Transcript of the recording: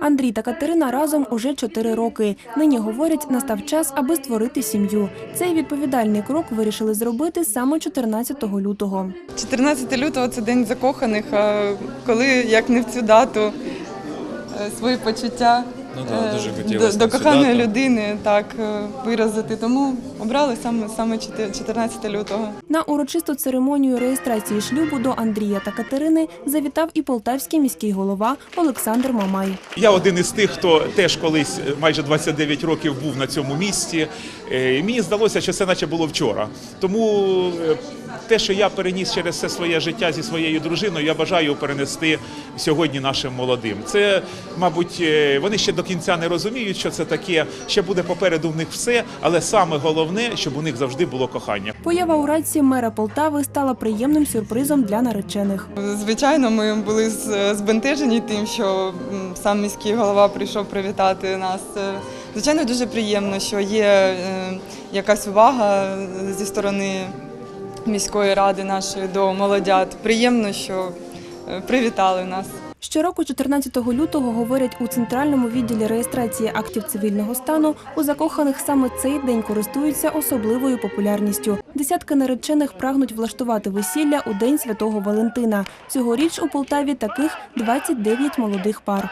Андрій та Катерина разом уже чотири роки. Нині говорять, настав час, аби створити сім'ю. Цей відповідальний крок вирішили зробити саме 14 лютого. 14 лютого це день закоханих. А коли як не в цю дату е, свої почуття Ну да, е, дуже до, хотілося до цю коханої людини так е, виразити. Тому обрали саме саме 14 лютого. На урочисту церемонію реєстрації шлюбу до Андрія та Катерини завітав і полтавський міський голова Олександр Мамай. Я один із тих, хто теж колись е, майже 29 років був на цьому місці. Мені здалося, що це наче було вчора. Тому те, що я переніс через все своє життя зі своєю дружиною, я бажаю перенести сьогодні нашим молодим. Це, мабуть, вони ще до кінця не розуміють, що це таке. Ще буде попереду в них все, але саме головне, щоб у них завжди було кохання. Поява у радці мера Полтави стала приємним сюрпризом для наречених. Звичайно, ми були збентежені тим, що сам міський голова прийшов привітати нас. Е, Звичайно, дуже приємно, що є е, якась увага зі сторони міської ради нашої до молодят. Приємно, що е, привітали нас. Щороку, 14 лютого, говорять у центральному відділі реєстрації актів цивільного стану. У закоханих саме цей день користуються особливою популярністю. Десятки наречених прагнуть влаштувати весілля у день святого Валентина. Цьогоріч у Полтаві таких 29 молодих пар.